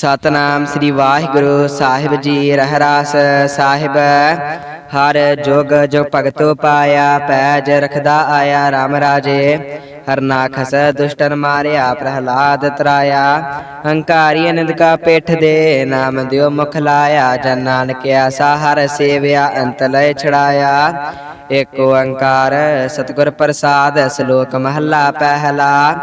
ਸਤਨਾਮ ਸ੍ਰੀ ਵਾਹਿਗੁਰੂ ਸਾਹਿਬ ਜੀ ਰਹਿਰਾਸ ਸਾਹਿਬ। ਹਰ ਜੋਗ ਜੋ ਭਗਤੋ ਪਾਇਆ, ਪੈਜ ਰਖਦਾ ਆਇਆ RAM ਰਾਜੇ। ਹਰਨਾਖਸ ਦੁਸ਼ਟਨ ਮਾਰਿਆ, ਪ੍ਰਹਲਾਦ ਤਰਾਇਆ। ਹੰਕਾਰੀ ਅਨੰਦ ਕਾ ਪੇਠ ਦੇ, ਨਾਮ ਦਿਓ ਮੁਖ ਲਾਇਆ। ਜਨ ਨਾਨਕ ਆਸਾ ਹਰ ਸੇਵਿਆ, ਅੰਤ ਲੈ ਛੜਾਇਆ ਏਕ ਓੰਕਾਰ ਸਤਿਗੁਰ ਪ੍ਰਸਾਦ, ਸ਼ਲੋਕ ਮਹੱਲਾ ਪਹਿਲਾ।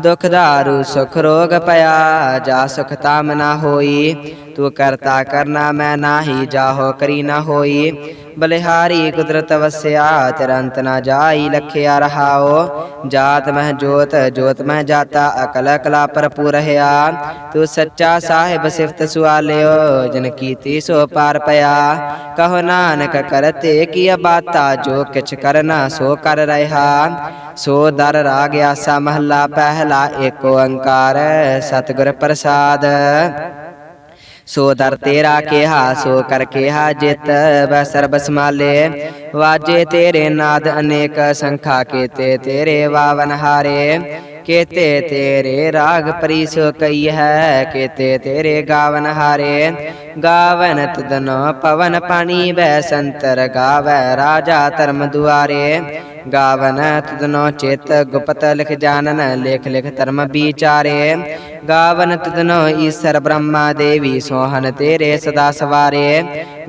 ਦੁਖ ਦਾਰੂ ਸੁਖ ਰੋਗ ਪਿਆ, ਜਾ ਸੁਖ ਤਾਮ ਨਾ ਹੋਈ। ਤੂੰ ਕਰਤਾ ਕਰਨਾ ਮੈਂ ਨਾਹੀ ਜਾਹੋ, ਕਰੀ ਨਾ ਹੋਈ। ਬਲਿਹਾਰੀ ਕੁਦਰਤ ਵਸਿਆ ਚਰੰਤ ਨਾ ਜਾਈ ਲਖਿਆ ਰਹਾਓ। ਜਾਤ ਮਹਿ ਜੋਤ ਜੋਤ ਮਹਿ ਜਾਤਾ, ਅਕਲ ਕਲਾ ਭਰਪੂਰ ਰਹਾ ਤੂੰ ਸੱਚਾ ਸਾਹਿਬ ਸਿਫਤ ਸੁਆਲਿਓ, ਜਨ ਕੀਤੀ ਸੋ ਪਾਰ ਪਿਆ। ਕਹੋ ਨਾਨਕ ਕਰਤੇ ਕੀ ਬਾਤਾ ਜੋ ਕਿਛ ਕਰਨਾ ਸੋ ਕਰ ਰਹਾ। ਸੋ ਦਰ ਰਾਗ ਆਸਾ ਮਹੱਲਾ, ਪਹਿਲਾ ਏਕ ਓੰਕਾਰ ਸਤਿਗੁਰ ਪ੍ਰਸਾਦ। ਸੋ ਦਰ ਤੇਰਾ ਕਿਹਾ ਸੋ ਕਰ ਕਿਹਾ, ਜਿਤ ਬੈ ਸਰਬ ਸਮਾਲੇ ਵਾਜੇ ਤੇਰੇ ਨਾਦ ਅਨੇਕ ਸੰਖਾ ਕੀਤੇ, ਤੇਰੇ ਵਾਵਨ ਹਾਰੇ। ਕੀਤੇ ਤੇਰੇ ਰਾਗ ਪਰੀਸੋ ਕਈ ਹੈ, ਕੀਤੇ ਤੇਰੇ ਗਾਵਨ ਹਾਰੇ। ਗਾਵਨ ਤਦਨੋ ਪਵਨ ਪਾਣੀ ਬੈ ਸੰਤਰ, ਗਾਵੈ ਰਾਜਾ ਧਰਮ ਦੁਆਰੇ। ਗਾਵਨ ਤਦਨੋ ਚੇਤ ਗੁਪਤ ਲਿਖ ਜਾਣਨ, ਲੇਖ ਲਿਖ ਧਰਮ ਵਿਚਾਰੇ। ਗਾਵਨ ਤਦਨੋ ਈਸ਼ਰ ਬ੍ਰਹਮਾ ਦੇਵੀ ਸੋਹਨ ਤੇਰੇ ਸਦਾ ਸਵਾਰੇ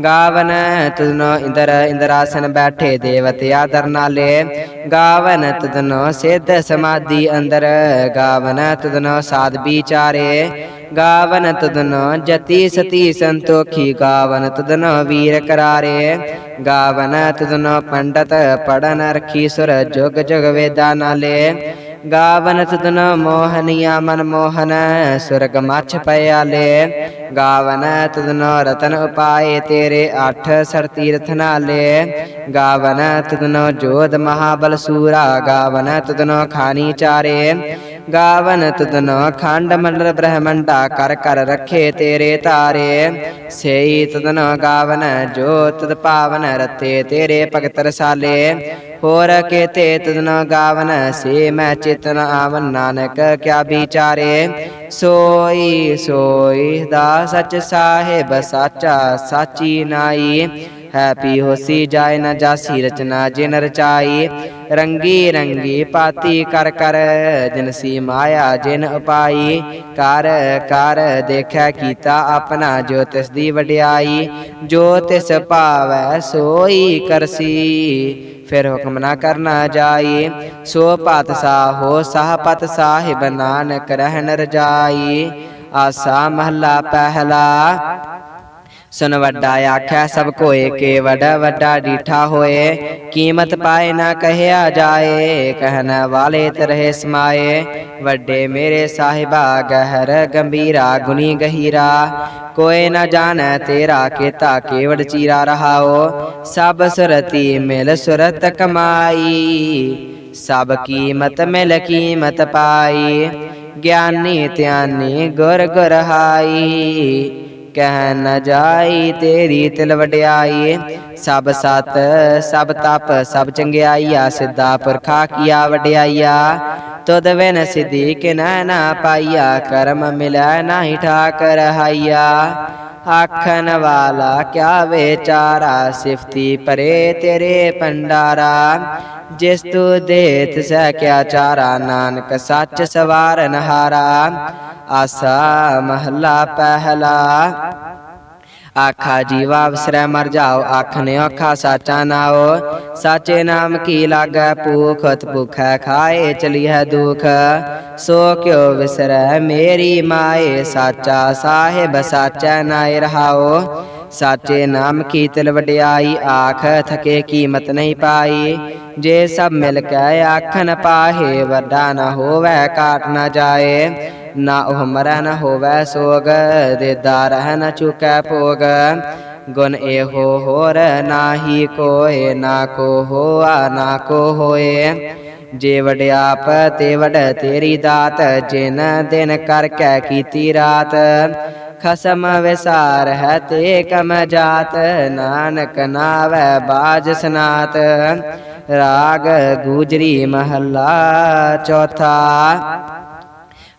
ਗਾਵਨ ਤਦਨੋ ਇੰਦਰ ਇੰਦਰਾਸਨ ਬੈਠੇ ਦੇਵਤੇ ਆਦਰ ਨਾਲੇ ਗਾਵਨ ਤਦਨੋ ਸਿੱਧ ਸਮਾਧੀ ਅੰਦਰ ਗਾਵਨ ਤਦਨੋ ਸਾਧ ਵਿਚਾਰੇ ਗਾਵਨ ਤਦਨੋ ਜਤੀ ਸਤੀ ਸੰਤੋਖੀ ਗਾਵਨ ਤਦਨੋ ਵੀਰ ਕਰਾਰੇ ਗਾਵਨ ਤਦਨੋ ਪੰਡਤ ਪੜਨ ਰਖੀ ਸੁਰ ਜੁਗ ਜੁਗ ਵੇਦਾ ਨਾਲੇ ਗਾਵਨ ਤਦਨ ਮੋਹਨਿਆ ਮਨ ਮੋਹਨ ਸੁਰਗ ਮਛ ਪਿਆਲੇ ਗਾਵਨ ਤਦਨ ਰਤਨ ਉਪਾਏ ਤੇਰੇ ਅਠ ਸਰ ਤੀਰਥ ਨਾਲੇ ਗਾਵਨ ਤਦਨ ਜੋਧ ਮਹਾਬਲ ਸੂਰਾ ਗਾਵਨ ਤਦਨ ਖਾਨੀ ਚਾਰੇ ਗਾਵਨ ਤਦਨ ਖੰਡ ਮੰਡਲ ਬ੍ਰਹਮੰਡਾ ਕਰ ਕਰ ਰੱਖੇ ਤੇਰੇ ਤਾਰੇ। ਸੇਈ ਤਦਨ ਗਾਵਨ, ਜੋ ਤਦ ਪਾਵਨ ਰਤੇ ਤੇਰੇ ਭਗਤ ਰਸਾਲੇ। ਹੋਰ ਕੇਤੇ ਤਦਨੋ ਗਾਵਨ, ਸੇ ਮੈਂ ਚੇਤਨ ਆਵਨ ਨਾਨਕ, ਕਿਆ ਵਿਚਾਰੇ। ਸੋਈ ਸੋਈ ਦਾ ਸਚ ਸਾਹਿਬ, ਸਾਚਾ ਸਾਚੀ ਨਾਈ। ਹੈ ਪੀ ਹੋਸੀ ਜਾਏ ਨਾ ਜਾਸੀ ਰਚਨਾ, ਜਿਨ ਰਚਾਈ। ਰੰਗੀ ਰੰਗੀ ਪਾਤੀ ਕਰ ਕਰ ਜਿਨਸੀ ਮਾਇਆ ਜਿਨ ਉਪਾਈ। ਕਰ ਕਰ ਦੇਖੈ ਕੀਤਾ ਆਪਣਾ ਜੋ ਤਿਸ ਦੀ ਵਡਿਆਈ। ਜੋ ਤਿਸ ਭਾਵੈ ਸੋਈ ਕਰਸੀ, ਫਿਰ ਹੁਕਮ ਨਾ ਕਰਨਾ ਜਾਈ। ਸੋ ਪਤ ਸਾਹੋ ਸਾਹ ਪਤ ਸਾਹਿਬ ਨਾਨਕ ਰਹਿਣ ਰਜਾਈ। ਆਸਾ ਮਹੱਲਾ ਪਹਿਲਾ ਸੁਨ ਵੱਡਾ ਆਖਿਆ, ਸਭ ਕੋਏ ਕੇ ਵੱਡਾ ਵੱਡਾ ਡੀਠਾ ਹੋਏ। ਕੀਮਤ ਪਾਏ ਨਾ ਕਹਿਆ ਜਾਏ, ਕਹਿਣ ਵਾਲੇ ਤਰਹਿ ਸਮਾਏ। ਵੱਡੇ ਮੇਰੇ ਸਾਹਿਬਾ, ਗਹਿਰ ਗੰਭੀਰਾ ਗੁਨੀ ਗਹੀਰਾ। ਕੋਏ ਨਾ ਜਾਣੈ ਤੇਰਾ ਕੀਤਾ ਕੇਵੜ ਚੀਰਾ ਰਹਾਓ। ਸਭ ਸੁਰਤੀ ਮਿਲ ਸੁਰਤ ਕਮਾਈ। ਸਭ ਕੀਮਤ ਮਿਲ ਕੀਮਤ ਪਾਈ। ਗਿਆਨੀ ਧਿਆਨੀ ਗੁਰ ਗੁਰ ਕਹਿ ਨ ਜਾਈ ਤੇਰੀ ਤਿਲ ਵਡਿਆਈ। ਸਭ ਸਤ, ਸਭ ਤਪ, ਸਭ ਚੰਗਿਆਈਆ, ਸਿੱਧਾ ਪੁਰਖਾ ਕੀਆ ਵਡਿਆਈਆ। ਤੁਧ ਵਿਨ ਕਿ ਕਿਨੈ ਨਾ ਪਾਈਆ, ਕਰਮ ਮਿਲੈ ਨਾਹੀ ਠਾਕ ਰਹਾਈਆ ਆਖਣ ਵਾਲਾ ਕਿਆ ਵਿਚਾਰਾ ਸਿਫਤੀ ਪਰੇ ਤੇਰੇ ਪੰਡਾਰਾ ਜਿਸ ਤੂ ਦੇਤ ਸਹਿ ਕਿਆ ਚਾਰਾ, ਨਾਨਕ ਸੱਚ ਸਵਾਰਨ ਹਾਰਾ। ਆਸਾ ਮਹੱਲਾ ਪਹਿਲਾ। ਆਖਾ ਜੀਵਾ ਵਿਸਰੈ ਮਰ ਜਾਓ ਆਖਨੇ ਔਖਾ ਸਾਚਾ ਨਾਓ ਸਾਚੇ ਨਾਮ ਕੀ ਲਾਗੈ, ਭੂਖਤ ਭੁਖੈ ਖਾਏ ਚਲੀਐ ਦੁਖ। ਸੋ ਕਿਉ ਵਿਸਰੈ ਮੇਰੀ ਮਾਏ, ਸਾਚਾ ਸਾਹਿਬ ਸਾਚੈ ਨਾਇ ਰਹਾਓ। ਸਾਚੇ ਨਾਮ ਕੀ ਤਿਲ ਵਡਿਆਈ, ਆਖ ਥਕੇ ਕੀਮਤ ਨਹੀਂ ਪਾਈ। ਜੇ ਸਭ ਮਿਲ ਕੇ ਆਖਨ ਪਾਹੇ ਵੱਡਾ ਨਾ ਹੋਵੇ ਕਾਟ ਨਾ ਜਾਏ। ਨਾ ਉਹ ਮਰੈ ਨ ਹੋਵੈ ਸੋਗ ਦੇਦਾ ਰਹਿ ਨ ਚੁਕੈ ਭੋਗ। ਗੁਣ ਇਹੋ ਹੋਰ ਨਾਹੀ ਕੋਏ, ਨਾ ਕੋ ਹੋਆ, ਨਾ ਕੋ ਹੋਏ। ਜੇ ਵਡਿਆਪ ਤੇ ਵਡ ਤੇਰੀ ਦਾਤ, ਜਿਨ ਦਿਨ ਕਰ ਕੈ ਕੀਤੀ ਰਾਤ। ਖਸਮ ਵਿਸਾਰ ਹੈ ਤੇ ਕਮ ਜਾਤ ਨਾਨਕ ਨਾਵੈ ਬਾਜ ਸਨਾਤ। ਰਾਗ ਗੂਜਰੀ ਮਹੱਲਾ ਚੌਥਾ।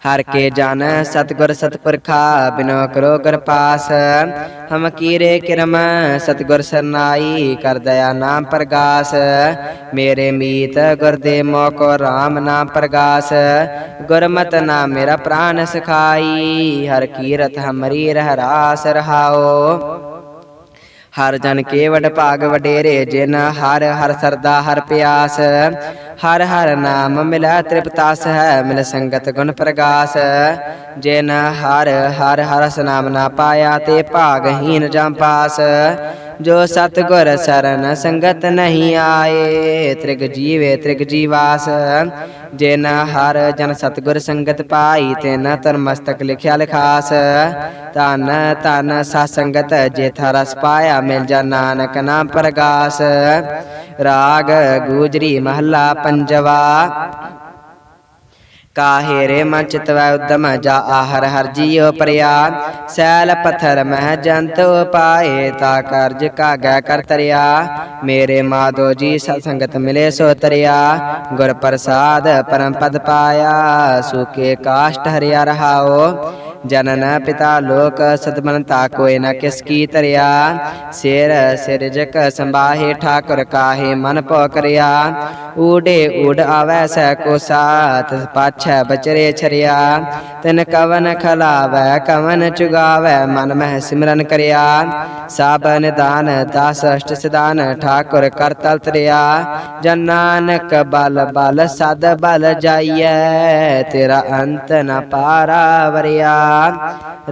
ਹਰ ਕੇ ਜਨ ਸਤਗੁਰ ਸਤਪੁਰਖਾ, ਬਿਨੋ ਕਰੋ ਗੁਰ ਪਾਸ। ਹਮ ਕੀਰੇ ਕਿਰਮ, ਸਤਗੁਰ ਸਰਨਾਈ, ਕਰ ਦਇਆ ਨਾਮ ਪ੍ਰਗਾਸ। ਮੇਰੇ ਮੀਤ ਗੁਰ ਦੇ ਮੋਕੋ RAM ਨਾਮ ਪ੍ਰਗਾਸ। ਗੁਰਮਤ ਨਾ ਮੇਰਾ ਪ੍ਰਾਨ ਸਖਾਈ, ਹਰ ਕੀਰਤ ਹਮਰੀ ਰਹਿ ਰਾਸ ਰਹਾਓ। ਹਰ ਜਨ ਕੇ ਵਡ ਭਾਗ ਵਡੇਰੇ ਜਿਨ, ਹਰ ਹਰ ਸਰਦਾ ਹਰ ਪਿਆਸ। ਹਰ ਹਰ ਨਾਮ ਮਿਲੈ ਤ੍ਰਿਪਤਾਸ ਹੈ, ਮਿਲ ਸੰਗਤ ਗੁਣ ਪ੍ਰਗਾਸ। ਜਿਨ ਹਰ ਹਰ ਹਰ ਨਾਮ ਨਾ ਪਾਇਆ ਤੇ ਭਾਗਹੀਨ ਜਮ ਪਾਸ। ਜੋ ਸਤਗੁਰ ਸਰਨ ਸੰਗਤ ਨਹੀਂ ਆਏ, ਤ੍ਰਿਗ ਜੀਵੇ ਤ੍ਰਿਗ ਜੀਵਾਸ। ਜਿਨ ਹਰ ਜਨ ਸਤਗੁਰ ਸੰਗਤ ਪਾਈ, ਤਿਨ ਤਨ ਮਸਤਕ ਲਿਖਿਆ ਲਿਖਾਸ। ਧਨ ਧਨ ਸਾ ਸੰਗਤ, ਜੇਥਾ ਰਸ ਪਾਇਆ ਮਿਲ ਜਾ ਨਾਨਕ ਨਾਮ ਪ੍ਰਗਾਸ। ਰਾਗ, ਗੂਜਰੀ ਮਹੱਲਾ ਪੰਜਵਾ। ਕਾਹੇ ਰੇ ਮਨ ਚਿਤਵੈ ਉਦਮ ਜਾ ਆਹਰ ਹਰ ਜੀਉ ਪ੍ਰਿਆ ਸੈਲ ਪਥਰ ਮਹਿ ਜੰਤ ਪਾਏ ਤਾ ਕਰਜ ਕਾਗੈ ਕਰ ਤਰਿਆ। ਮੇਰੇ ਮਾਧੋ ਜੀ ਸਤ ਸੰਗਤ ਮਿਲੇ ਸੋ ਤਰਿਆ। ਗੁਰ ਪ੍ਰਸਾਦ ਪਰਮ ਪਦ ਪਾਇਆ ਸੁਕੇ ਕਾਸ਼ਟ ਹਰਿਆ ਰਹਾਓ ਜਨਨ ਪਿਤਾ ਲੋਕ ਸਤਮਨਤਾ ਕੋਇ ਨ ਕਿਸ ਕੀ ਤਰਿਆ ਸਿਰ ਸਿਰਜਕ ਸੰਭਾਹੇ ਠਾਕੁਰ ਕਾਹੇ ਮਨ ਪੋ ਕਰਿਆ। ਊਡੇ ਊਡ ਆਵੈ ਸੈ ਕੋ ਸਾਤ ਪਾਛੈ ਬਚਰੇ ਛਰਿਆ। ਤਿਨ ਕਵਨ ਖਲਾਵੈ, ਕਵਨ ਚੁਗਾਵੈ, ਮਨ ਮਹਿ ਸਿਮਰਨ ਕਰਿਆ। ਸਭ ਨਿਦਾਨ, ਦਾਸ ਅਸ਼ਟ ਸਿਦਾਨ ਠਾਕੁਰ ਕਰ ਤਲ ਤਰਿਆ। ਜਨ ਨਾਨਕ ਬਲ ਬਲ ਸਦ ਬਲ ਜਾਈਐ, ਤੇਰਾ ਅੰਤ ਨ ਪਾਰਾ ਵਰਿਆ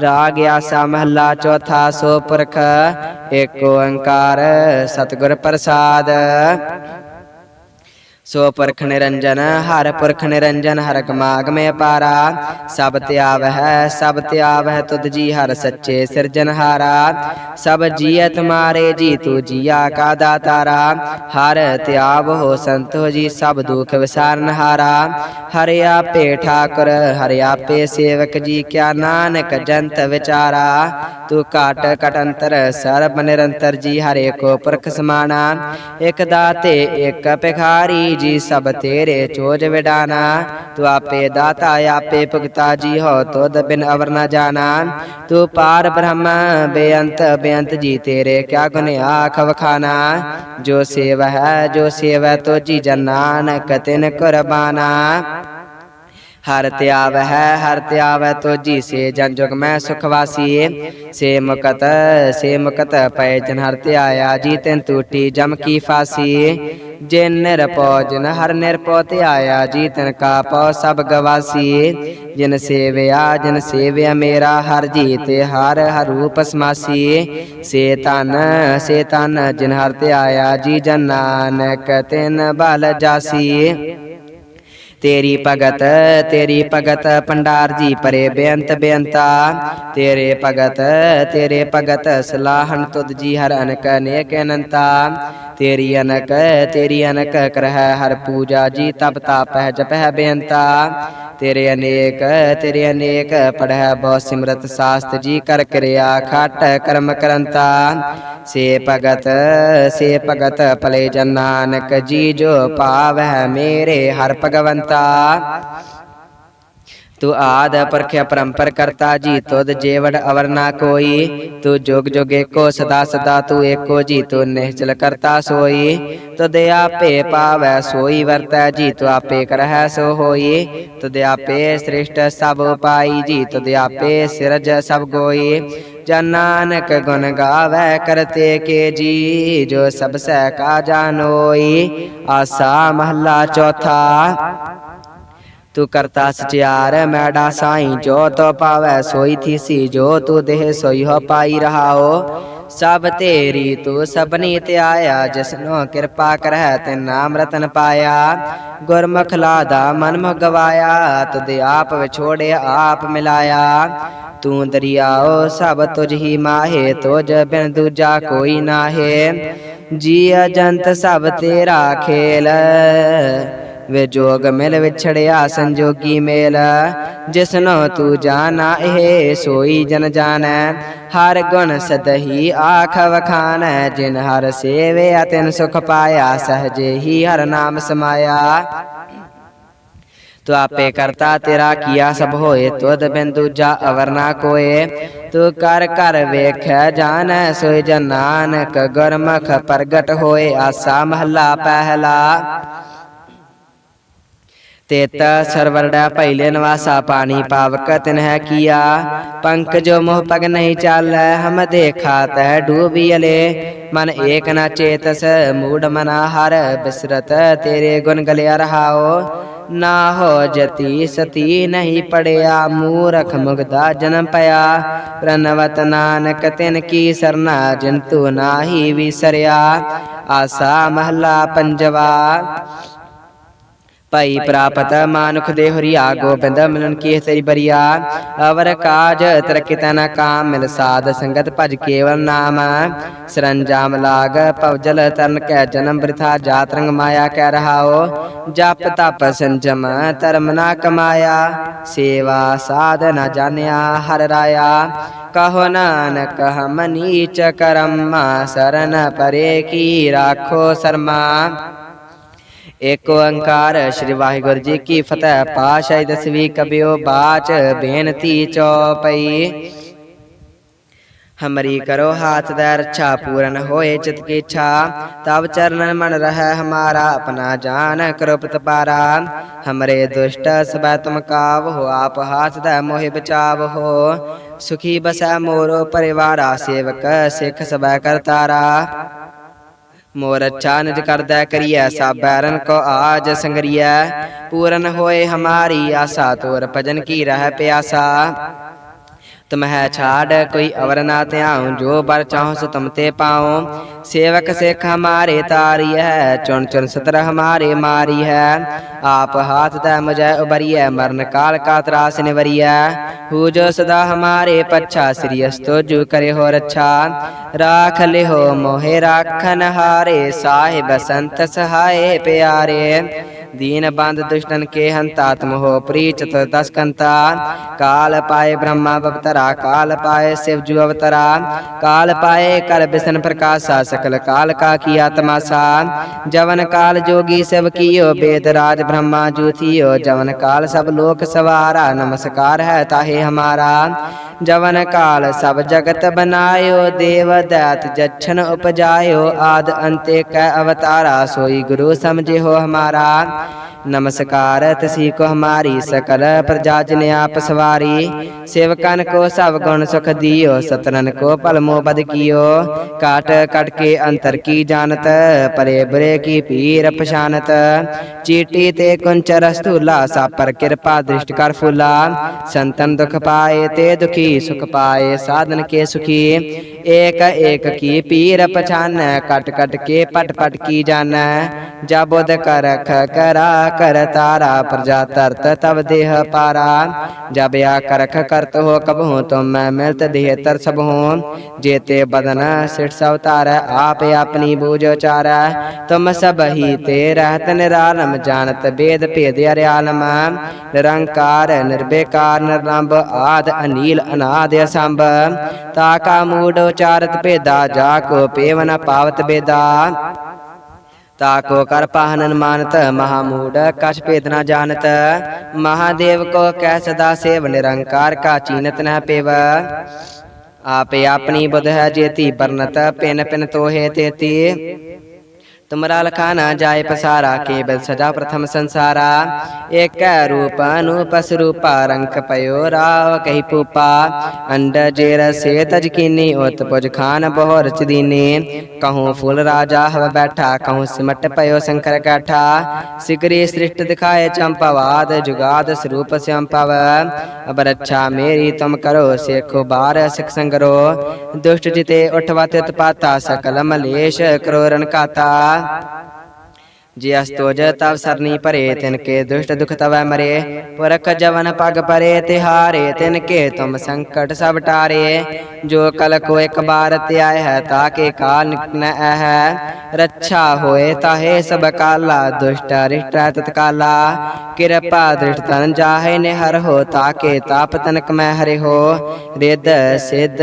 ਰਾਗ ਆਸਾ ਮਹੱਲਾ ਚੌਥਾ ਸੋ ਪੁਰਖ ਏਕ ਓੰਕਾਰ ਸਤਿਗੁਰ ਪ੍ਰਸਾਦ। ਸੋ ਪੁਰਖ ਨਿਰੰਜਨ ਹਰ ਪੁਰਖ ਨਿਰੰਜਨ ਹਰ ਕਮਾਗਮੇ ਅਪਾਰਾ ਸਭ ਧਿਆਵਹਿ ਸਭ ਧਿਆਵਹਿ ਤੁਧ ਜੀ ਹਰ ਸੱਚੇ ਸਿਰਜਨਹਾਰਾ ਸਭ ਜੀਐ ਤੁਮਾਰੇ ਜੀ ਤੂ ਜੀਆ ਕਾ ਦਾਤਾਰਾ। ਹਰ ਧਿਆਵ ਹੋ ਸੰਤੋ ਜੀ, ਸਭ ਦੁਖ ਵਿਸਾਰਨਹਾਰਾ ਹਰਿ। ਆਪੇ ਠਾਕੁਰ, ਹਰਿ ਆਪੇ ਸੇਵਕ ਜੀ, ਕਿਆ ਨਾਨਕ ਜੰਤ ਵਿਚਾਰਾ। ਤੂੰ ਕਾਟ ਕਟੰਤਰ ਸਰਬ ਨਿਰੰਤਰ ਜੀ, ਹਰੇ ਕੋ ਪੁਰਖ ਸਮਾਨਾ ਇਕ ਦਾਤੇ, ਇਕ ਭਿਖਾਰੀ ਜੀ ਸਭ ਤੇਰੇ ਚੋਜ ਵਿਡਾਨਾ। ਤੂੰ ਆਪੇ ਦਾਤਾ, ਆਪੇ ਭੁਗਤਾ, ਜੀ ਹੋ ਤੁਧ ਬਿਨ ਅਵਰ ਨਾ ਜਾਣਾ। ਤੂੰ ਪਾਰ ਬ੍ਰਹਮ, ਬੇਅੰਤ ਬੇਅੰਤ ਜੀ ਤੇਰੇ ਕਿਆ ਗੁਣ ਆਖ ਵਖਾਨਾ ਜੋ ਸੇਵ ਹੈ, ਜੋ ਸੇਵ ਤੋ ਜੀ ਜਨ ਤਿਨ ਕੁਰਬਾਨਾ। ਹਰ ਤਿਆਵ ਹੈ, ਹਰ ਤਿਆਵ ਤੋ ਸੇ ਜਨ ਜੁਗ ਮੈਂ ਸੁਖ ਵਾਸੀ ਸੇ ਮੁਕਤ ਸੇ ਮੁਕਤ ਪੈ ਜਨ ਹਰ ਧਿਆਇਆ ਜੀ ਤਿਨ ਟੂਟੀ ਜਮ ਕੀ ਫਾਸੀ ਜਿਨ ਨਿਰਪੋ ਜਿਨ ਹਰ ਨਿਰਪੋ ਧਿਆਇਆ ਜੀ ਤਿਨ ਕਾ ਪਉ ਸਭ ਗਵਾਸੀ ਜਿਨ ਸੇਵਿਆ ਜਿਨ ਸੇਵਿਆ ਮੇਰਾ, ਹਰ ਜੀ ਤੇ ਹਰ ਹਰ ਸਮਾਸੀ ਸੇ ਤਨ ਸੇ ਤਨ ਜਿਨ ਹਰ ਧਿਆਇਆ ਜੀ ਜਨ ਨਾਨਕ ਤਿਨ ਬਲ ਜਾਸੀ ਤੇਰੀ ਭਗਤ ਤੇਰੀ ਭਗਤ ਪੰਡਾਰ ਜੀ ਪਰੇ ਬੇਅੰਤ ਬੇਅੰਤਾ। ਤੇਰੇ ਭਗਤ ਤੇਰੇ ਭਗਤ ਸਲਾਹਨ ਤੁਧ ਜੀ ਹਰ ਅਨਕ ਅਨੇਕ ਅਨੰਤਾ। ਤੇਰੀ ਅਨਕ ਤੇਰੀ ਅਨਕ ਕਰਹਿ ਹਰ ਪੂਜਾ ਜੀ ਤਪ ਤਾਪਹਿ ਜਪਹਿ ਬੇਅੰਤਾ। ਤੇਰੇ ਅਨੇਕ ਤੇਰੇ ਅਨੇਕ ਪੜਹਿ ਬਹੁ ਸਿਮਰਤ ਸਾਸਤ ਜੀ ਕਰ ਕਿਰਿਆ ਖਟ ਕਰਮ ਕਰੰਤਾ। ਸੇ ਭਗਤ ਸੇ ਭਗਤ ਭਲੇ ਜਨ ਨਾਨਕ ਜੀ ਜੋ ਪਾਵਹਿ ਮੇਰੇ ਹਰ ਭਗਵੰਤ। હતા ਤੂੰ ਆਦ ਪਰਖ ਪਰੰਪਰ ਕਰਤਾ ਜੀ ਤੁਧ ਜੇਵੜ ਅਵਰ ਨਾ ਕੋਈ ਤੂੰ ਜੁਗ ਜੁਗ ਏਕੋ ਸਦਾ ਸਦਾ ਤੂੰ ਏਕੋ ਜੀ ਤੂੰ ਨਿਹਚਲ ਕਰਤਾ ਸੋਈ ਤੁਧ ਆਪੇ ਪਾਵੈ ਸੋਈ ਵਰਤੈ ਜੀ ਤੂੰ ਆਪੇ ਕਰਹਿ ਸੋ ਹੋਈ ਤੁਧ ਆਪੇ ਸ੍ਰਿਸ਼ਟ ਸਭ ਉਪਾਈ ਜੀ ਤੁਧ ਆਪੇ ਸਿਰਜ ਸਭ ਗੋਈ ਜਨ ਨਾਨਕ ਗੁਣ ਗਾਵੈ ਕਰਤੇ ਕੇ ਜੀ ਜੋ ਸਭ ਸਹਿ ਕਾ ਜਾਨੋਈ ਆਸਾ ਮਹੱਲਾ ਚੌਥਾ ਤੂੰ ਕਰਤਾ ਸਚਿਆਰ ਮੈਡਾ ਸਾਈ, ਜੋ ਤੋ ਪਾਵੈ ਸੋਈ ਥੀਸੀ ਜੋ ਤੂੰ ਦੇਹ ਸੋਈ ਹੋ ਪਾਈ ਰਹਾਓ। ਸਭ ਤੇਰੀ ਤੂੰ ਸਭਨੀ ਤੇ ਆਇਆ, ਜਿਸਨੋ ਕਿਰਪਾ ਕਰਹਿ ਤੇ ਨਾਮ ਰਤਨ ਪਾਇਆ। ਗੁਰਮੁਖ ਲਾਦਾ ਮਨ ਮੁ ਗਵਾਇਆ ਤੁਧ ਆਪ ਵਿਛੋੜਿਆ ਆਪ ਮਿਲਾਇਆ। ਤੂੰ ਦਰਿਆਓ, ਸਭ ਤੁਝ ਹੀ ਮਾਹੇ, ਤੁਝ ਬਿਨ ਦੂਜਾ ਕੋਈ ਨਾਹੇ। ਜੀ ਅਜੰਤ ਸਭ ਤੇਰਾ ਖੇਲ। ਵੇ ਜੋਗ ਮਿਲ ਵਿਛੜਿਆ ਸੰਜੋਗੀ ਮੇਲ। ਜਿਸਨੋ ਤੂੰ ਜਾਣਾ, ਇਹ ਸੋਈ ਜਨ ਜਾਣੈ। ਹਰ ਗੁਣ ਸਦਹੀ ਆਖ ਵਖਾਨੈ ਜਿਨ ਹਰ ਸੇਵਿਆ, ਤਿਨ ਸੁਖ ਪਾਇਆ ਸਹਜੇ ਹੀ ਹਰ ਨਾਮ ਸਮਾਇਆ। ਤੂੰ ਆਪੇ ਕਰਤਾ, ਤੇਰਾ ਕੀਆ ਸਭ ਹੋਏ, ਤੁਧ ਬਿਨ ਦੂਜਾ ਅਵਰ ਨਾ ਕੋਏ। ਤੂੰ ਕਰ ਕਰ ਵੇਖੈ, ਜਾਣੈ ਸੋਇ ਜਨ ਨਾਨਕ ਗੁਰਮੁਖ ਪ੍ਰਗਟ ਹੋਏ, ਆਸਾ ਮਹੱਲਾ ਪਹਿਲਾ। ਤੇਤ ਸਰਵਰੜਾ ਪਹਿਲੇ ਨਿਵਾਸਾ ਪਾਣੀ ਪਾਵਕ ਤਿਨਹਿ ਕੀਆ। ਪੰਕ ਜੋ ਮੋਹ ਪਗ ਨਹੀਂ ਚਾਲੈ, ਹਮ ਦੇਖਾ ਤੈ ਡੂਬੀਲੇ ਮਨ ਏਕ ਨਾ ਚੇਤਸ, ਮੂੜ ਮਨਾ ਹਰ ਬਿਸਰਤ, ਤੇਰੇ ਗੁਣ ਗਲਿਆ ਰਹਾਓ। ਨਾ ਹੋ ਜਤੀ ਸਤੀ ਨਹੀਂ ਪੜਿਆ, ਮੂਰਖ ਮੁਗਦਾ ਜਨਮ ਪਿਆ। ਪ੍ਰਨਵਤ ਨਾਨਕ ਤਿਨ ਕੀ ਸਰਨਾ ਜੰਤੂ ਨਾਹੀ ਵਿਸਰਿਆ। ਆਸਾ ਮਹਲਾ ਪੰਜਵਾ ਭਈ ਪ੍ਰਾਪਤ ਮਾਨੁਖ ਦੇ ਹਰੀਆ ਗੋਬਿੰਦ ਮਿਲਨ ਕੀ ਤੇਰੀ ਬਰੀਆ। ਅਵਰ ਕਾਜ ਤਰਕਿਤ ਨ ਕਾਮ ਮਿਲ ਸਾਧ ਸੰਗਤ ਭਜ ਕੇਵਲ ਨਾਮ। ਸਰੰਜਾਮ ਲਾਗ ਪਵਜਲ ਤਰਨ ਕੈ ਜਨਮ ਬ੍ਰਿਥਾ ਜਾਤ ਰੰਗ ਮਾਇਆ ਕਹਿ ਰਹਾਓ। ਜਪ ਤਪ ਸੰਜਮ ਧਰਮ ਨਾ ਕਮਾਇਆ। ਸੇਵਾ ਸਾਧ ਨ ਜਾਣਿਆ ਹਰ ਰਾਇਆ। ਕਹੋ ਨਾਨਕ ਹਮ ਨੀਚ ਕਰਮ ਸਰਨ ਪਰੇ ਕੀ ਰਾਖੋ ਸਰਮਾ। ਏਕ ਓੰਕਾਰ ਸ੍ਰੀ ਵਾਹਿਗੁਰੂ ਜੀ ਕੀ ਫਤਿਹ। ਪਾਸ਼ਾਹੀ ਦਸਵੀਂ ਕਬਿਓ ਬਾਚ ਬੇਨਤੀ ਚੌਪਈ। ਹਮਰੀ ਕਰੋ ਹਾਥ ਦਾ ਰੱਛਾ ਪੂਰਨ ਹੋਏ ਚਿਤ ਕੀ ਇੱਛਾ। ਤਬ ਚਰਨ ਮਨ ਰਹਿ ਹਮਾਰਾ, ਆਪਣਾ ਜਾਨ ਕਰੋ ਪ੍ਰਤਪਾਰਾ ਹਮਰੇ ਦੁਸ਼ਟ ਸਬੈ ਤੁਮ ਕਾਵ ਹੋ, ਆਪ ਹਾਥ ਦਾ ਮੋਹਿ ਬਚਾਵ ਹੋ। ਸੁਖੀ ਬਸੈ ਮੋਰੋ ਪਰਿਵਾਰਾ ਸੇਵਕ ਸਿੱਖ ਸਬੈ ਕਰਤਾਰਾ ਮੋਰ ਅੱਛਾ ਨਿਜ ਕਰਦਾ ਕਰੀਐ ਸਾਬੈਰਨ ਕੋ ਆਜ ਸੰਗਰੀਐ। ਪੂਰਨ ਹੋਏ ਹਮਾਰੀ ਆਸਾ, ਤੋਰ ਭਜਨ ਕੀ ਰਹਿ ਪਿਆਸਾ। ਤੁਮ تمہے چھاڑ کوئی اور نہ آؤں جو بر چاہوں سو تمتے پاؤں سیوک سیکھ ہمارے تاری ہے چون چون ستر ہمارے ماری ہے آپ ہاتھ دہ مجھے ابری ہے مرن کال کا تراس نوری ہے ہو جو صدا ہمارے پچھا سریس تو جو کرے ہو رچھا راکھ لے ہو موہے راکھن ہارے صاحب سنت سہائے پیارے दुष्टन के हंता तुम हो प्री चतुर्दश कंता काल पाए ब्रह्मा अवतरा काल पाए शिव जु अवतरा काल पाए कर बिसन प्रकाशा सकल काल का किया तमाशा जवन काल जोगी सब कियो वेद राज ब्रह्मा जू थियो जवन काल सब लोक सवारा नमस्कार है ताहे हमारा जवन काल सब जगत बनायो देव दैत जच्छन उपजायो आद अंते कै अवतारा सोई गुरु समझे हो हमारा नमस्कार तसी को हमारी सकल प्रजा जिन आप सवारी सेवकन को सब गुण सुख दियो सतरन को पल मोह बद कियो काट कट के अंतर की जानत परे बुरे की पीर पछानत चीटी ते कुंचर स्थूला सा पर कृपा दृष्ट कर फूला संतन दुख पाए ते दुखी सुख पाए साधन के सुखी एक एक की पीर पछान कट कट के पट पट की जान जबोद करख करा कर तारा प्रजा तरत तब देह पारा जब या करख करत हो कब हो तुम मैं मिलत देह तर सब हो जेते बदन सिट सब तार आप अपनी बूझ चार तुम सब ही ते रहत निरालम जानत वेद भेद अर्यालम निरंकार निर्विकार निरलंब आद अनील अनाद असंभ ताका मूड ਉਚਾਰਤ ਭੇਦਾ, ਜਾ ਕੋ ਪੇਵ ਨ ਪਾਵਤ ਬੇਦਾ। ਤਾ ਕੋ ਕਰ ਪਾਹਨਨ ਮਾਨਤ, ਮਹਾ ਮੂੜ, ਕਛ ਭੇਦ ਨ ਜਾਣਤ। ਮਹਾਦੇਵ ਕੋ ਕਹਿ ਸਦਾ ਸੇਵ ਨਿਰੰਕਾਰ, ਕਾ ਚੀਨਤ ਨ ਪੇਵ। ਆਪੇ ਆਪਣੀ ਬੁਧ ਹੈ ਜੇਤੀ, ਬਰਨਤ, ਪਿਨ ਪਿਨ ਤੋਹੇ ਤੇਤੀ। ਤੁਮਰਾ ਲਖਾ ਨਾ ਜਾਏ ਪਸਾਰਾ, ਕੇਵਲ ਸਦਾ ਪ੍ਰਥਮ ਸੰਸਾਰਾ। ਏਕ ਰੂਪ ਅਨੂਪ ਸਰੂਪਾ ਰੰਗ ਪਇਓ ਰਾਵ ਕਹਿ ਪੂਪਾ। ਅੰਡ ਜੇਰ ਸੇ ਤਜ ਕੀਨੀ, ਉਤ ਪੁਜ ਖਾਨ ਬਹੁ ਰਚ ਦੀਨੀ। ਕਹੂੰ ਫੁੱਲ ਰਾਜਾ ਹਵ ਬੈਠਾ, ਕਹੂੰ ਸਿਮਟ ਪਇਓ ਸੰਕਰ ਕਾਠਾ। ਸਿਗਰੀ ਸ੍ਰਿਸ਼ਟ ਦਿਖਾਏ ਚੰਪਵਾਦ ਜੁਗਾਦ ਸਰੂਪ ਸਿਆੰਪਵ ਅਬਰ ਅੱਛਾ ਮੇਰੀ ਤੁਮ ਕਰੋ, ਸੇਖੋ ਬਾਰ ਸਿਖ ਸੰਗਰੋ। ਦੁਸ਼ਟ ਜਿਤੇ ਉਠਵਾ ਤਿਤ ਪਾਤਾ, ਸਕਲ ਮਲੇਸ਼ ਕਰੋ ਰਣ ਕਾਤਾ। ਜੇ ਅਸ ਤੋਜ ਤਵ ਸਰਨੀ ਭਰੇ, ਤਿਨ ਕੇ ਦੁਸ਼ਟ ਦੁਖ ਤਵੈ ਮਰੇ। ਪੁਰਖ ਜਵਨ ਪਗ ਪਰੇ, ਤੇ ਹਾਰੇ, ਤਿਨ ਕੇ ਤੁਮ ਸੰਕਟ ਸਭ ਟਾਰੇ। ਜੋ ਕਲ ਕੋ ਇੱਕ ਬਾਰ ਤੇ ਆਇ ਹੈ, ਤਾ ਕੇ ਕਾਲ ਨ ਹੈ ਰੱਛਾ ਹੋਏ ਤਾਹੇ ਸਭ ਕਾਲਾ, ਦੁਸ਼ਟ ਰਿਸ਼ਟ ਤਤਕਾਲਾ। ਕਿਰਪਾ ਦ੍ਰਿਸ਼ਟ ਤਨ ਜਾਹੇ, ਨਿਹਰ ਹੋ, ਤਾ ਕੇ ਤਾਪ ਤਨਕ ਮੈਂ ਹਰੇ ਹੋ। ਰਿਦ ਸਿਧ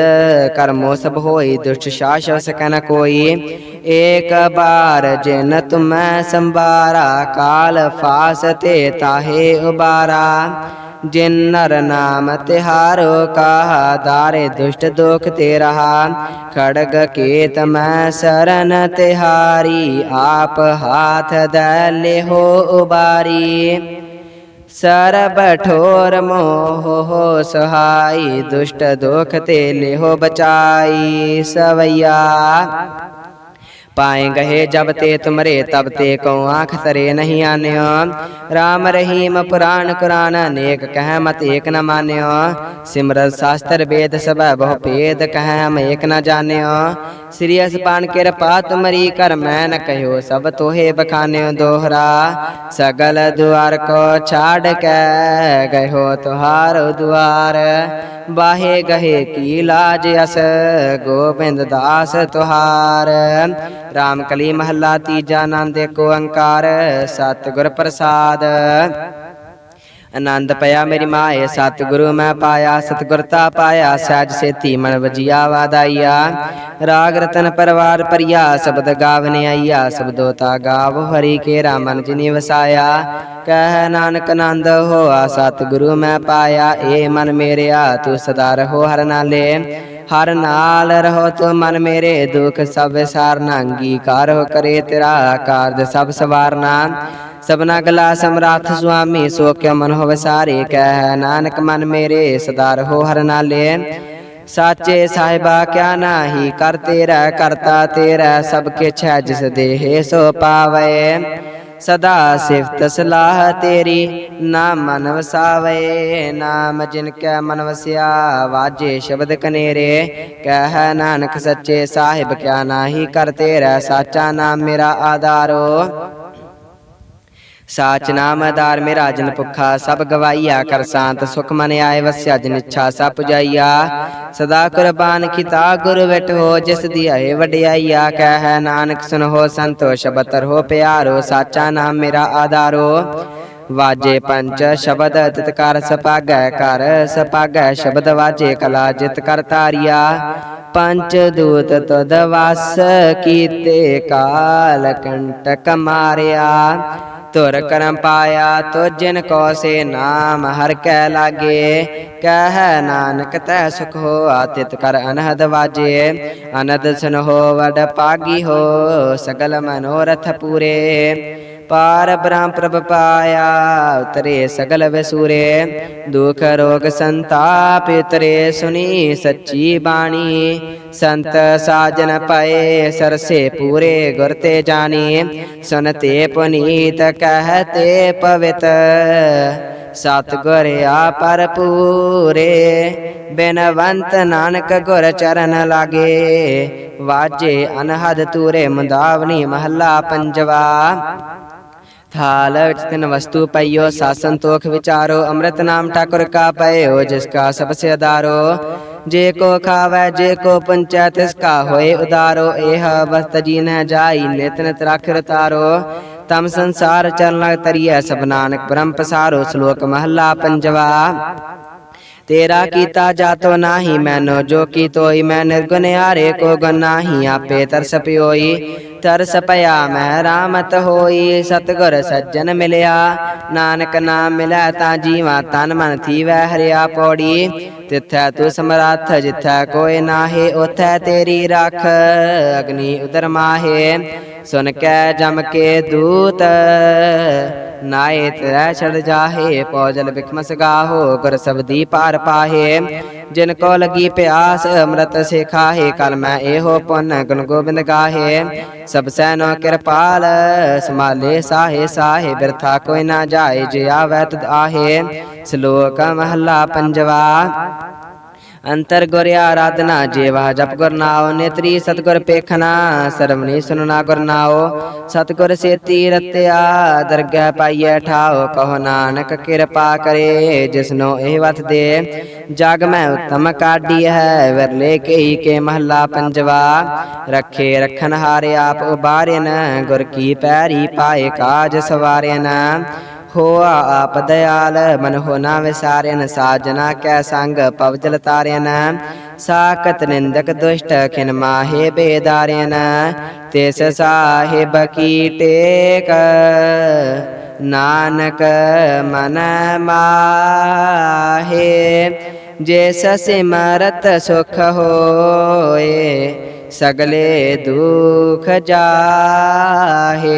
ਕਰਮੋ ਸਭ ਹੋਈ, ਦੁਸ਼ਟ ਸ਼ਾਸ਼ਵ ਸਕਨ ਕੋਈ। ਏਕ ਬਾਰ ਜਿਨ ਤੁਮੈ ਸੰਭਾਰਾ, ਕਾਲ ਫਾਸ ਤੇ ਤਾਹੇ ਉਬਾਰਾ। ਜਿਨ ਨਰ ਨਾਮ ਤਿਹਾਰੋ, ਕਾਹਾ ਦਾਰੇ ਦੁਸ਼ਟ ਦੁਖ ਤੇ ਰਹਾ। ਖੜਗ ਕੇਤ ਮੈਂ ਸਰਨ ਤਿਹਾਰੀ, ਆਪ ਹਾਥ ਦੈ ਲਿਹੋ ਉਬਾਰੀ। ਸਰਬ ਠੋਰ ਮੋਹ ਹੋ ਸਹਾਈ, ਦੁਸ਼ਟ ਦੁਖ ਤੇ ਲਿਹੋ ਬਚਾਈ ਸਵਈਆ। ਪਾਏ ਗਏ ਜਬ ਤੇ ਤੁਮਰੇ, ਤਬ ਤੇ ਕੋ ਆਂਖ ਤਰੇ ਨਹੀਂ ਆਨਿਓ। RAM ਰਹੀਮ ਪੁਰਾਣ ਕੁਰਾਨ ਅਨੇਕ ਕਹਿ ਮਤ ਏਕ ਨ ਮਾਨਿਓ। ਸਿਮਰਤ ਸ਼ਾਸਤਰ ਵੇਦ ਸਭ ਬਹੁ ਭੇਦ ਕਹਿ ਹਮ ਏਕ ਨ ਜਾਣਿਓ। ਸ੍ਰੀ ਅਸਪਾਨ ਕਿਰਪਾ ਤੁਮਰੀ ਕਰ ਮੈਂ ਨ ਕਹਿਓ, ਸਭ ਤੋਹੇ ਬਖਾਨਿਓ ਦੋਹਰਾ। ਸਗਲ ਦੁਆਰ ਕੋ ਛਾੜ ਕੇ ਗਇਓ ਤੁਹਾਰ ਦੁਆਰ। ਬਾਹੇ ਗਹੇ ਕੀ ਲਾਜ ਅਸ? ਗੋਬਿੰਦ ਦਾਸ ਤੁਹਾਰ। ਰਾਮ ਕਲੀ ਮਹੱਲਾ ਤੀਜਾ ਆਨੰਦ ਏਕ ਓੰਕਾਰ ਸਤਿਗੁਰ ਪ੍ਰਸਾਦ। ਆਨੰਦ ਪਿਆ ਮੇਰੀ ਮਾਏ ਸਤਿਗੁਰੂ ਮੈਂ ਪਾਇਆ ਸਤਿਗੁਰਤਾ ਪਾਇਆ, ਸਹਿਜ ਸੇਤੀ ਮਨ ਵਜੀਆ ਵਾਦਾਈਆ ਰਾਗ ਰਤਨ ਪਰਵਾਰ ਪਰਿਆ ਸ਼ਬਦ ਗਾਵਨੇ ਆਈਆ, ਸਬਦੋ ਤਾ ਗਾਵ ਹਰੀ ਕੇ ਰਾਮਨ ਜਿਨੀ ਵਸਾਇਆ। ਕਹਿ ਨਾਨਕ ਆਨੰਦ ਹੋਆ, ਸਤਿਗੁਰੂ ਮੈਂ ਪਾਇਆ ਏ ਮਨ ਮੇਰਿਆ, ਤੂੰ ਸਦਾ ਰਹੋ ਹਰ ਨਾਲੇ। ਹਰ ਨਾਲ ਰਹੋ ਤੂੰ ਮਨ ਮੇਰੇ, ਦੁਖ ਸਭ ਵਿਸਾਰਨਾ ਅੰਗੀਕਾਰ ਹੋ ਕਰੇ ਤੇਰਾ, ਕਾਰਜ ਸਭ ਸਵਾਰਨਾ। ਸਬਨਾ ਗਲਾ ਸਮਰਾਥ ਸੁਆਮੀ, ਸੋ ਕਿਉ ਮਨ ਹੋਵੇ ਸਾਰੇ ਕਹਿ, ਨਾਨਕ ਮਨ ਮੇਰੇ ਸਦਾ ਰਹੋ ਹਰ ਨਾਲੇ। ਸਾਚੇ ਸਾਹਿਬਾ, ਕਿਆ ਨਾਹੀ ਕਰ ਤੇਰਾ, ਕਰਤਾ ਤੇਰਾ ਸਭ ਕੇ ਛੈ ਜਿਸ ਦੇਹ ਸੋ ਪਾਵੇ। ਸਦਾ ਸਿਫਤ ਸਲਾਹ ਤੇਰੀ, ਨਾਮ ਮਨ ਵਸਾਵੇ। ਨਾਮ ਜਿਨ ਕੈ ਮਨ ਵਸਿਆ, ਵਾਜੇ ਸ਼ਬਦ ਕਨੇਰੇ। ਕਹਿ, ਨਾਨਕ ਸੱਚੇ ਸਾਹਿਬ, ਕਿਆ ਨਾਹੀ ਕਰ ਤੇਰਾ, ਸਾਚਾ ਨਾਮ ਮੇਰਾ ਆਧਾਰੋ। ਸਾਚ ਨਾਮ ਆਧਾਰ ਮੇਰਾ ਜਨ ਭੁਖਾ ਸਭ ਗਵਾਈਆ ਕਰ ਸ਼ਾਂਤ ਸੁਖ ਮਨ ਆਏ ਵਸਿਆ ਜਨ ਇੱਛਾ ਸਭ ਪੁਜਾਈਆ। ਸਦਾ ਕੁਰਬਾਨ ਕੀਤਾ ਗੁਰ ਬੈਠੋ ਜਿਸ ਦੀ ਆਏ ਵਡਿਆਈਆ ਕਹਿ ਨਾਨਕ ਸੁਨੋ ਸੰਤੋਸ਼ ਬਤਰ ਹੋ ਪਿਆਰੋ ਸਾਚਾ ਨਾਮ ਮੇਰਾ ਆਧਾਰੋ। ਵਾਜੇ ਪੰਚ ਸ਼ਬਦ ਤਿਤ ਕਰ ਸਪਾਗੈ ਕਰ ਸਪਾਗੈ ਸ਼ਬਦ ਵਾਜੇ ਕਲਾ ਜਿਤ ਕਰ ਤਾਰਿਆ ਪੰਚ ਦੂਤ ਤਦ ਵਸ ਕੀਤੇ ਕਾਲ ਕੰਟਕ ਮਾਰਿਆ। ਤੁਰ ਕਰਮ ਪਾਇਆ ਤੋ ਜਿਨ ਕੋ ਸੇ ਨਾਮ ਹਰ ਕੈ ਲਾਗੇ। ਕਹਿ ਨਾਨਕ ਤੈ ਸੁਖ ਹੋ ਆਤਿਤ ਕਰ ਅਨਹਦ ਵਾਜੇ। ਅਨਦ ਸੁਨ ਹੋ ਵਡ ਪਾਗੀ ਹੋ, ਸਗਲ ਮਨੋਰਥ ਪੂਰੇ। ਪਾਰ ਬ੍ਰਹਮ ਪ੍ਰਭ ਪਾਇਆ, ਉਤਰੇ ਸਗਲ ਵਸੂਰੇ। ਦੁਖ ਰੋਗ ਸੰਤਾਪ ਉਤਰੇ ਸੁਨੀ ਸੱਚੀ ਬਾਣੀ। ਸੰਤ ਸਾਜਨ ਪਏ, ਸਰਸੇ ਪੂਰੇ ਗੁਰ ਤੇ ਜਾਣੀ। ਸੁਨਤੇ ਪੁਨੀਤ ਕਹਤੇ ਸਤ ਸਤਿਗੁਰ ਆਪਰ ਪੂਰੇ ਬਿਨਵੰਤ ਨਾਨਕ ਗੁਰ ਚਰਨ ਲਾਗੇ, ਵਾਜੇ ਅਨਹਦ ਤੂਰੇ ਮੁੰਦਾਵਨੀ ਮਹੱਲਾ ਪੰਜਵਾ। ਥਾਲ ਵਿੱਚ ਤਿਨ ਵਸਤੂ ਪਈਓ, ਸਾਸਨ ਤੋਖ ਵਿਚਾਰੋ, ਅੰਮ੍ਰਿਤ ਨਾਮ ਠਾਕੁਰ ਕਾ ਪਇਓ ਜਿਸ ਕਾ ਸਭ ਸੇ ਅਦਾਰੋ ਜੇ ਕੋ ਖਾਵੈ, ਜੇ ਕੋ ਪੰਚੈ, ਤਿਸ ਕਾ ਹੋਏ ਉਦਾਰੋ ਇਹ ਵਸਤ ਜੀ ਨ ਜਾਈ, ਨਿਤ ਨਿਤ ਰਖ ਰਤਾਰੋ ਤਮ ਸੰਸਾਰ ਚਰਨ ਲਗ ਤਰੀਐ ਸਭ ਨਾਨਕ, ਬ੍ਰਹਮ ਪਸਾਰੋ ਸ਼ਲੋਕ ਮਹੱਲਾ ਪੰਜਵਾ। ਤੇਰਾ ਕੀਤਾ ਜਾਤੋ ਨਾਹੀ, ਮੈਨੋ ਜੋ ਕੀ ਤੋਈ ਮੈਂ ਨਿਰਗੁਣ ਹਾਰੇ ਕੋ ਗੁਣ ਨਾਹੀ, ਆਪੇ ਤਰਸ ਪਿਓਈ। ਤਰਸ ਪਿਆ, ਮੈਂ ਰਾਮਤ ਹੋਈ, ਸਤਗੁਰ ਸੱਜਣ ਮਿਲਿਆ। ਨਾਨਕ ਨਾਮ ਮਿਲੈ ਤਾਂ ਜੀਵਾ ਤਨ ਮਨ ਥੀਵੈ, ਹਰਿਆ ਪੌੜੀ। ਤਿਥੈ ਤੂੰ ਸਮਰੱਥ, ਜਿਥੈ ਕੋਈ ਨਾਹੀ, ਉਥੈ ਤੇਰੀ ਰੱਖ। ਅਗਨੀ ਉਦਰ ਮਾਹੇ, ਸੁਨ ਕੈ ਜਮ ਕੇ ਦੂਤ। ਨਾਏ ਤੇਰਾ ਛੜ ਜਾਹੇ, ਪੌਜਲ ਬਿਖਮਸ ਗਾਹੋ, ਗੁਰ ਸਬਦੀ ਪਾਰ ਪਾਹੇ। ਜਿਨ ਕੋ ਲਗੀ ਪਿਆਸ, ਅੰਮ੍ਰਿਤ ਸੇ ਖਾਹੇ ਕਲ ਮੈਂ ਇਹੋ ਪੁੰਨ ਗੁਣ ਗੋਬਿੰਦ ਗਾਹੇ। ਸਭ ਸੈਨੋ ਕਿਰਪਾਲ ਸਮਾਲੇ ਸਾਹੇ ਸਾਹੇ, ਬਿਰਥਾ ਕੋਈ ਨਾ ਜਾਏ, ਜੇ ਆਵੈ ਤਦ ਆਹੇ। ਸ਼ਲੋਕ ਮਹੱਲਾ ਪੰਜਵਾ। ਅੰਤਰ ਗੁਰ ਆਰਾਧਨਾ ਜੀਵਾ ਜਪ ਗੁਰ ਨਾਉ, ਨੇਤਰੀ ਸਤਗੁਰ ਪੇਖਣਾ, ਸਰਵਣੀ ਸੁਨਣਾ ਗੁਰ ਨਾਉ। ਸਤਗੁਰ ਸੇਤੀ ਰਤਿਆ ਦਰਗਹਿ ਪਾਈਐ ਠਾਉ, ਕਹੋ ਨਾਨਕ ਕਿਰਪਾ ਕਰੇ, ਜਿਸਨੋ ਇਹ ਵਤ ਦੇ। ਜਗ ਮੈਂ ਉਤਮ ਕਾਢੀ ਹੈ ਵਿਰਲੇ ਕਈ ਕੇ ਮਹੱਲਾ ਪੰਜਵਾ। ਰੱਖੇ ਰਖਨ ਹਾਰੇ ਆਪ ਉਬਾਰਿਨ, ਗੁਰ ਕੀ ਪੈਰੀ ਪਾਏ ਕਾਜ ਸਵਾਰਿਨ। ਹੋਆ ਆਪ ਦਿਆਲ ਮਨ ਹੋਣਾ ਵਿਸਾਰਿਨ, ਸਾਜਨਾ ਕੈ ਸੰਗ ਪਵਜਲ ਤਾਰਿਆਨ ਸਾਕਤ ਨਿੰਦਕ ਦੁਸ਼ਟ ਖਿਨ ਮਾਹੇ ਬੇਦਾਰਿਆਨ ਤਿਸ ਸਾਹਿਬ ਕੀ ਟੇਕ, ਨਾਨਕ ਮਨ ਮਾਹੇ। ਜਿਸ ਸਿਮਰਤ ਸੁਖ ਹੋਏ, ਸਗਲੇ ਦੁਖ ਜਾਹੇ।